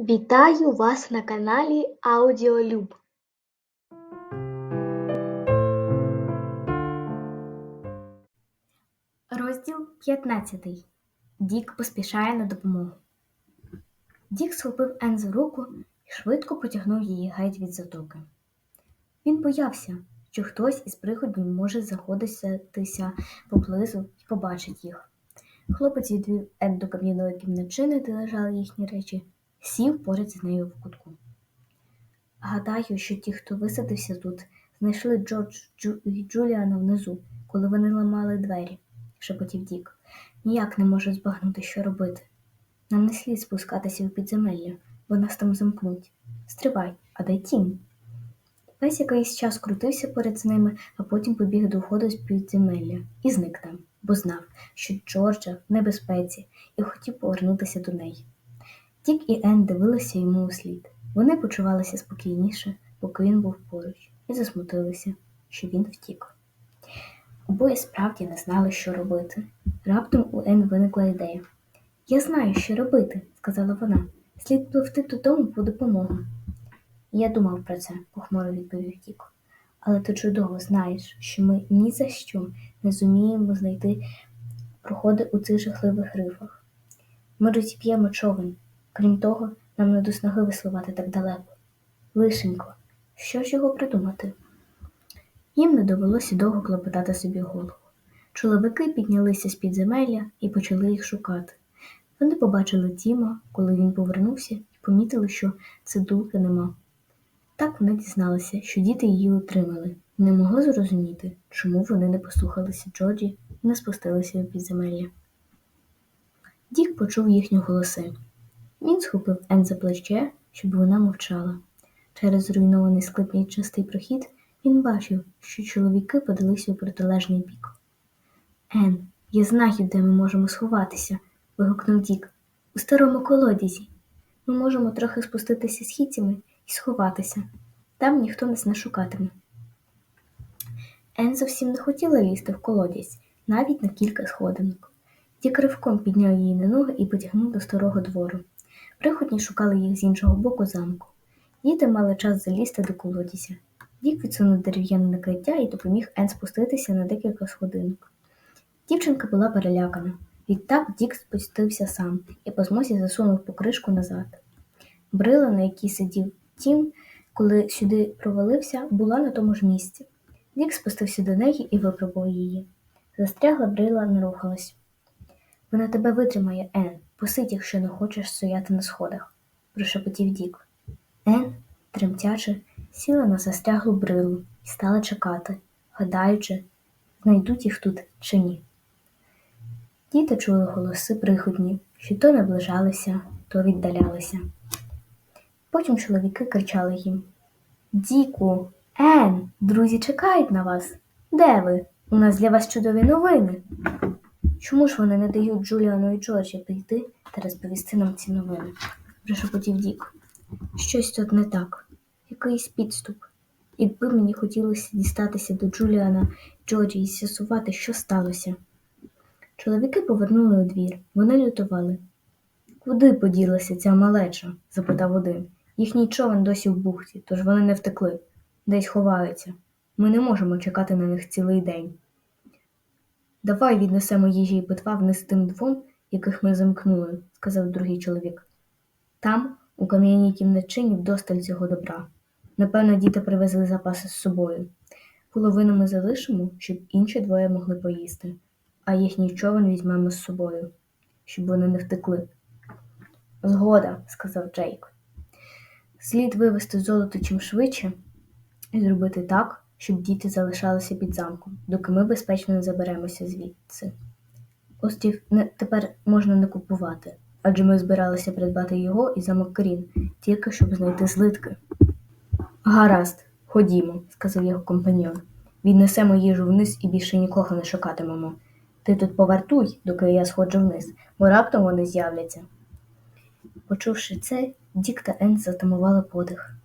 Вітаю вас на каналі Аудіолюб. Розділ 15. Дік поспішає на допомогу. Дік схопив Ен за руку і швидко потягнув її геть від затоки. Він боявся, що хтось із приходнів може заходитися поблизу і побачить їх. Хлопець відвів Ен до кам'яної кімнатчини, де лежали їхні речі, сів поряд з нею в кутку. Гадаю, що ті, хто висадився тут, знайшли Джордж Джу і Джуліана внизу, коли вони ламали двері, шепотів Дік. Ніяк не можу збагнути, що робити. Нам не слід спускатися в підземелля, бо нас там замкнуть. Стривай, а де тінь? Пес якийсь час крутився поряд з ними, а потім побіг до входу з підземелля і зник там, бо знав, що Джорджа в небезпеці і хотів повернутися до неї. Дік і Ен дивилися йому у слід. Вони почувалися спокійніше, поки він був поруч, і засмутилися, що він втік. Обоє справді не знали, що робити. Раптом у Ен виникла ідея. Я знаю, що робити, сказала вона. Слід пливти додому по допомогу. Я думав про це, похмуро відповів Дік. Але ти чудово знаєш, що ми ні за що не зуміємо знайти проходи у цих жахливих рифах. Ми розіп'ємо човен. Крім того, нам не до снаги веслувати так далеко. Лишенько, що ж його придумати? Їм не довелося довго клопотати собі голову. Чоловіки піднялися з підземелля і почали їх шукати. Вони побачили Тіма, коли він повернувся, і помітили, що цидулки нема. Так вони дізналися, що діти її отримали, і не могли зрозуміти, чому вони не послухалися Джоді і не спустилися у підземелля. Дік почув їхні голоси. Він схопив Ен за плече, щоб вона мовчала. Через зруйнований склепнічастий прохід він бачив, що чоловіки подалися у протилежний бік. Ен, я знаю, де ми можемо сховатися, вигукнув Дік. У старому колодязі. Ми можемо трохи спуститися східцями і сховатися. Там ніхто нас не шукатиме. Ен зовсім не хотіла лізти в колодязь, навіть на кілька сходинок. Дік ривком підняв її на ноги і потягнув до старого двору. Приходні шукали їх з іншого боку замку. Діти мали час залізти до колодязя. Дік відсунув дерев'яне накриття і допоміг Ен спуститися на декілька сходинок. Дівчинка була перелякана. Відтак Дік спустився сам і по змозі засунув покришку назад. Брила, на якій сидів Тім, коли сюди провалився, була на тому ж місці. Дік спустився до неї і випробував її. Застрягла брила не рухалась. Вона тебе витримає, Ен. Посидь, якщо не хочеш стояти на сходах, прошепотів Дік. Ен, тремтячи, сіла на застряглу брилу і стала чекати, гадаючи, знайдуть їх тут чи ні. Діти чули голоси приходні, що то наближалися, то віддалялися. Потім чоловіки кричали їм Діку, Ен, друзі чекають на вас. Де ви? У нас для вас чудові новини. Чому ж вони не дають Джуліану і Джорджі прийти та розповісти нам ці новини? прошепотів Дік. Щось тут не так, якийсь підступ. Якби мені хотілося дістатися до Джуліана Джорджі і з'ясувати, що сталося. Чоловіки повернули у двір, вони лютували. Куди поділася ця малеча? запитав один. Їхній човен досі в бухті, тож вони не втекли, десь ховаються. Ми не можемо чекати на них цілий день. Давай віднесемо їжі і питва вниз тим двом, яких ми замкнули, сказав другий чоловік. Там, у кам'яній кімнатчині, вдосталь цього добра. Напевно, діти привезли запаси з собою. Половину ми залишимо, щоб інші двоє могли поїсти, а їхній човен візьмемо з собою, щоб вони не втекли. Згода, сказав Джейк. Слід вивезти золото чим швидше і зробити так, щоб діти залишалися під замком, доки ми безпечно не заберемося звідси. Острів не, тепер можна не купувати, адже ми збиралися придбати його і замок Крін, тільки щоб знайти злитки. Гаразд, ходімо, сказав його компаньон. Віднесемо їжу вниз і більше нікого не шукатимемо. Ти тут повартуй, доки я сходжу вниз, бо раптом вони з'являться. Почувши це, Дік та Ен затамували подих.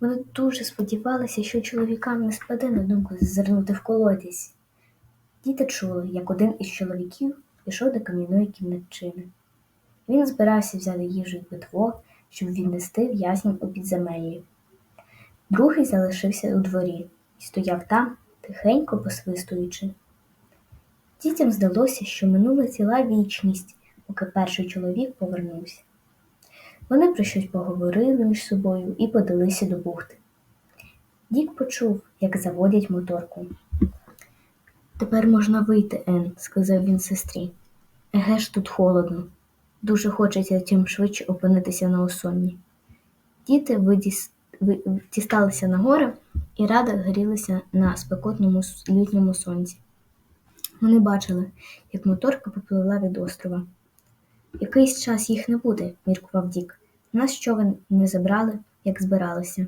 Вони дуже сподівалися, що чоловікам не спаде на думку зазирнути в колодязь. Діти чули, як один із чоловіків пішов до кам'яної кімнатчини. Він збирався взяти їжу й питво, щоб віднести в'язнів у підземеллі. Другий залишився у дворі і стояв там, тихенько посвистуючи. Дітям здалося, що минула ціла вічність, поки перший чоловік повернувся. Вони про щось поговорили між собою і подалися до бухти. Дік почув, як заводять моторку. Тепер можна вийти, Ен, сказав він сестрі. Еге ж тут холодно. Дуже хочеться чим швидше опинитися на осонні. Діти видіс... ви- дісталися на гори і радо грілися на спекотному літньому сонці. Вони бачили, як моторка попливла від острова. Якийсь час їх не буде, міркував Дік. Нас човен не забрали, як збиралися.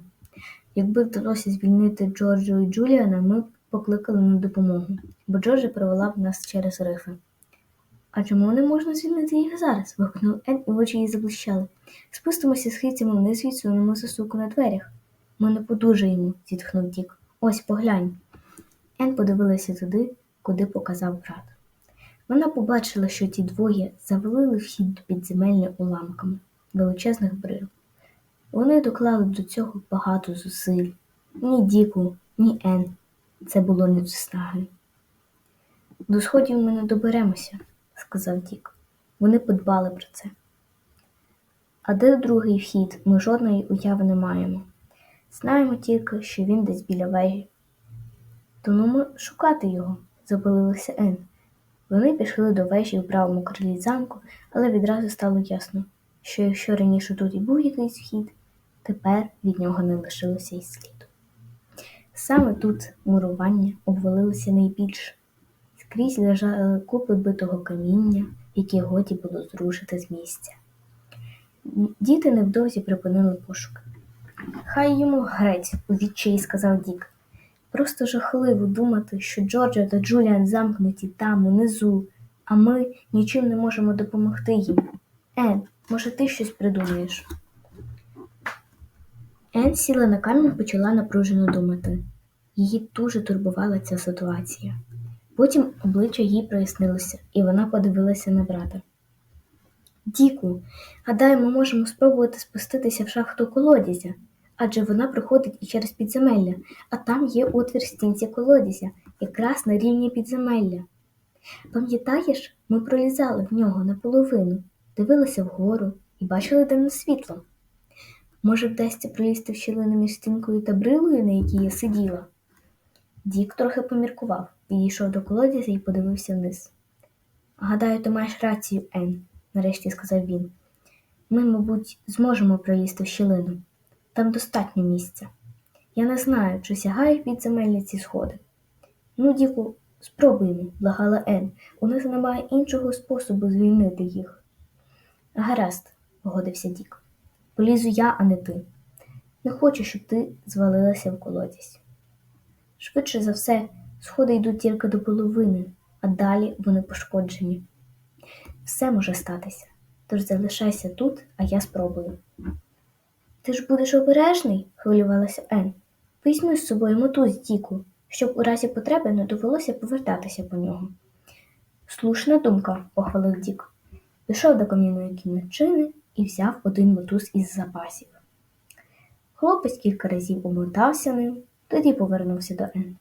Якби вдалося звільнити Джорджу і Джуліана, ми б покликали на допомогу, бо Джорджа провела б нас через рифи. А чому не можна звільнити їх зараз? вигукнув Ен, і очі її заблищали. Спустимося схильцями вниз і відсунемо засуку на дверях. Ми не подужаємо, зітхнув Дік. Ось поглянь. Ен подивилася туди, куди показав брат. Вона побачила, що ті двоє завалили вхід до підземелля уламками величезних брил. Вони доклали до цього багато зусиль. Ні Діку, ні Ен. Це було не до снаги. До сходів ми не доберемося, сказав Дік. Вони подбали про це. А де другий вхід, ми жодної уяви не маємо. Знаємо тільки, що він десь біля вежі. Тому ми шукати його, запалилася Ен. Вони пішли до вежі у правому крилі замку, але відразу стало ясно, що якщо раніше тут і був якийсь вхід, тепер від нього не лишилося й сліду. Саме тут мурування обвалилося найбільше. Скрізь лежали купи битого каміння, які годі було зрушити з місця. Діти невдовзі припинили пошуки. Хай йому грець, у відчаї сказав Дік. Просто жахливо думати, що Джорджа та Джуліан замкнуті там, унизу, а ми нічим не можемо допомогти їм. Ен, може, ти щось придумаєш? Ен сіла на камінь і почала напружено думати. Її дуже турбувала ця ситуація. Потім обличчя їй прояснилося, і вона подивилася на брата. Діку, гадаю, ми можемо спробувати спуститися в шахту колодязя, адже вона проходить і через підземелля, а там є отвір стінці колодязя, якраз на рівні підземелля. Пам'ятаєш, ми пролізали в нього наполовину, дивилися вгору і бачили денне світло. Може, вдасться пролізти щілину між стінкою та брилою, на якій я сиділа? Дік трохи поміркував, підійшов до колодязя і подивився вниз. Гадаю, ти маєш рацію, Ен, нарешті сказав він. Ми, мабуть, зможемо пролізти в щілину. Там достатньо місця. Я не знаю, чи сягають підземелля ці сходи. Ну, Діку, спробуємо, благала Ен. У нас немає іншого способу звільнити їх. Гаразд, погодився Дік. Полізу я, а не ти. Не хочу, щоб ти звалилася в колодязь. Швидше за все, сходи йдуть тільки до половини, а далі вони пошкоджені. Все може статися, тож залишайся тут, а я спробую. Ти ж будеш обережний, хвилювалася Ен. Візьми з собою мотуз Діку, щоб у разі потреби не довелося повертатися по нього. Слушна думка, похвалив Дік. Пішов до кам'яної кімнатчини і взяв один мотуз із запасів. Хлопець кілька разів омотався ним, тоді повернувся до Ен.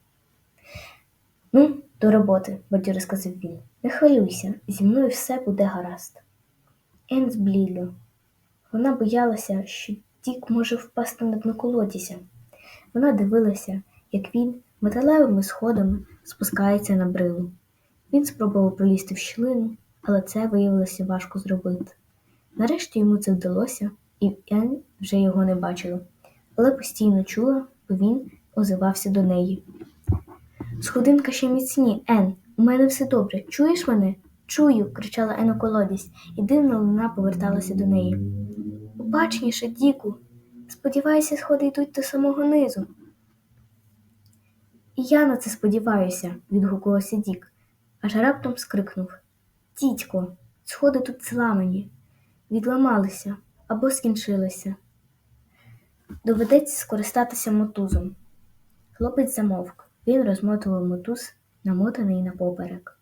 Ну, до роботи, бадьоро сказав він. Не хвилюйся, зі мною все буде гаразд. Ен зблідла. Вона боялася, що Дік може впасти на дно колодязя. Вона дивилася, як він металевими сходами спускається на брилу. Він спробував пролізти в щілину, але це виявилося важко зробити. Нарешті йому це вдалося, і Ен вже його не бачила, але постійно чула, бо він озивався до неї. Сходинка ще міцні, Ен, у мене все добре. Чуєш мене? Чую, кричала Ен у колодязь, і дивна луна поверталася до неї. Обачніше, Діку, сподіваюся, сходи йдуть до самого низу. І я на це сподіваюся, відгукувався Дік, аж раптом скрикнув Дідько, сходи тут зламані, відламалися або скінчилися. Доведеться скористатися мотузом. Хлопець замовк. Він розмотував мотуз, намотаний на поперек.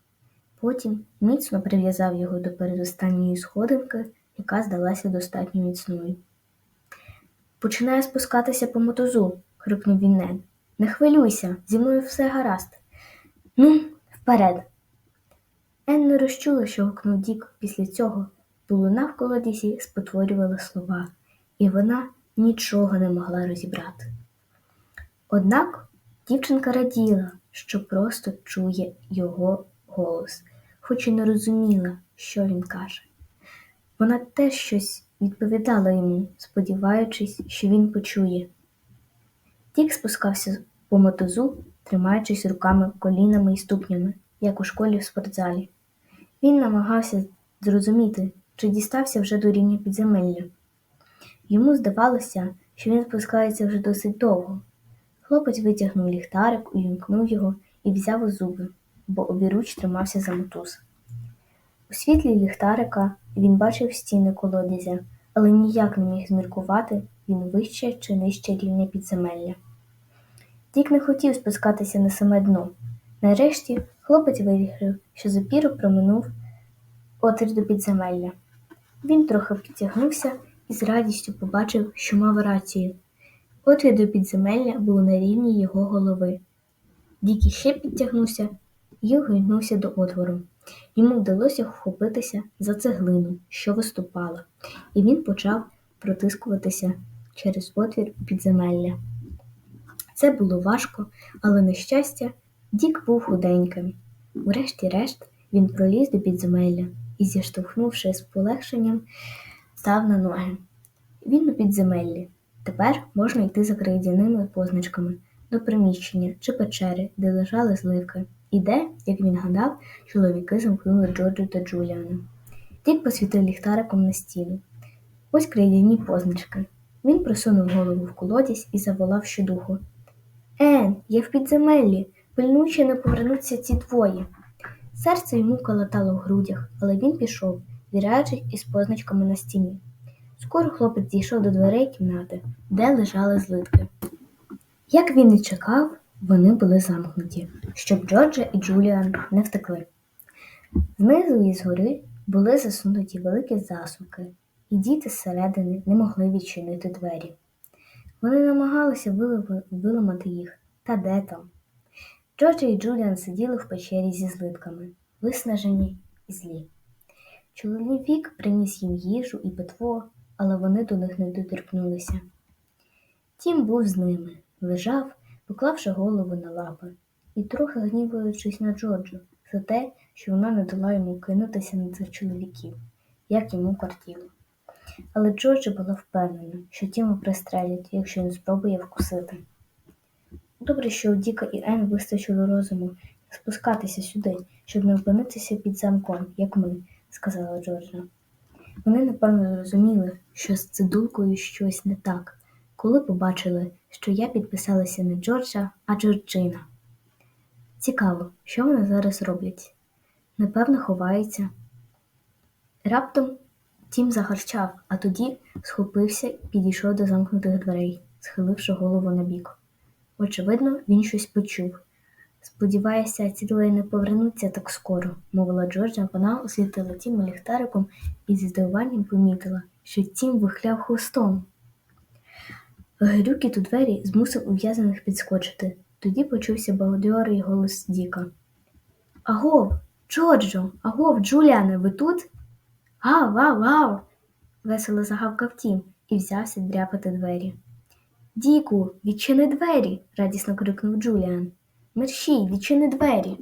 Потім міцно прив'язав його до передостанньої сходинки, яка здалася достатньо міцною. починає спускатися по мотузу, крикнув він Нед. Не хвилюйся, зі мною все гаразд. Ну, вперед. Ен не розчула, що гукнув Дік після цього, бо луна в колодязі спотворювала слова, і вона нічого не могла розібрати. Однак дівчинка раділа, що просто чує його голос, хоч і не розуміла, що він каже. Вона теж щось відповідала йому, сподіваючись, що він почує. Дік спускався по мотузу, тримаючись руками, колінами і ступнями, як у школі в спортзалі. Він намагався зрозуміти, чи дістався вже до рівня підземелля. Йому здавалося, що він спускається вже досить довго. Хлопець витягнув ліхтарик, увімкнув його і взяв у зуби, бо обіруч тримався за мотуз. У світлі ліхтарика він бачив стіни колодязя, але ніяк не міг зміркувати, він вище чи нижче рівня підземелля. Дік не хотів спускатися на саме дно. Нарешті хлопець вирішив, що запіру проминув отир до підземелля. Він трохи підтягнувся і з радістю побачив, що мав рацію. Отвір до підземелля був на рівні його голови. Дік іще підтягнувся і огорнувся до отвору. Йому вдалося вхопитися за цеглину, що виступала, і він почав протискуватися через отвір підземелля. Це було важко, але, на щастя, Дік був худеньким. Врешті-решт він проліз до підземелля і, зіштовхнувши з полегшенням, став на ноги. Він у підземеллі. Тепер можна йти за крейдяними позначками до приміщення чи печери, де лежали зливки, і де, як він гадав, чоловіки замкнули Джорджу та Джуліана. Дік посвітив ліхтариком на стіну. Ось крейдяні позначки. Він просунув голову в колодязь і заволав щодуху. Ен, я в підземеллі, пильнуй, чи не повернуться ці двоє. Серце йому калатало в грудях, але він пішов, віряючись із позначками на стіні. Скоро хлопець дійшов до дверей кімнати, де лежали злитки. Як він і чекав, вони були замкнуті, щоб Джорджа і Джуліан не втекли. Знизу і згори були засунуті великі засувки, і діти зсередини не могли відчинити двері. Вони намагалися виламати їх, та де там. Джорджа і Джуліан сиділи в печері зі злитками, виснажені і злі. Чоловік приніс їм їжу і питво, але вони до них не доторкнулися. Тім був з ними, лежав, поклавши голову на лапи, і трохи гніваючись на Джорджу за те, що вона не дала йому кинутися на цих чоловіків, як йому кортіло. Але Джорджа була впевнена, що Тіма пристрелять, якщо він спробує вкусити. Добре, що у Діка і Ен вистачило розуму спускатися сюди, щоб не опинитися під замком, як ми, сказала Джорджа. Вони напевно зрозуміли, що з цидулкою щось не так, коли побачили, що я підписалася не Джорджа, а Джорджина. Цікаво, що вони зараз роблять? Напевно, ховаються. Раптом Тім загарчав, а тоді схопився і підійшов до замкнутих дверей, схиливши голову на бік. Очевидно, він щось почув. Сподіваюся, ці двоє не повернуться так скоро, мовила Джорджа, вона освітила Тіма ліхтариком і зі здивуванням помітила, що Тім вихляв хвостом. Грюкіт у двері змусив ув'язаних підскочити. Тоді почувся бадьорий голос Діка. Агов, Джорджо, агов, Джуліане, ви тут? Гав, гав, гав. весело загавкав Тім і взявся дряпати двері. Діку, відчини двері, радісно крикнув Джуліан. Мерщій, відчини двері.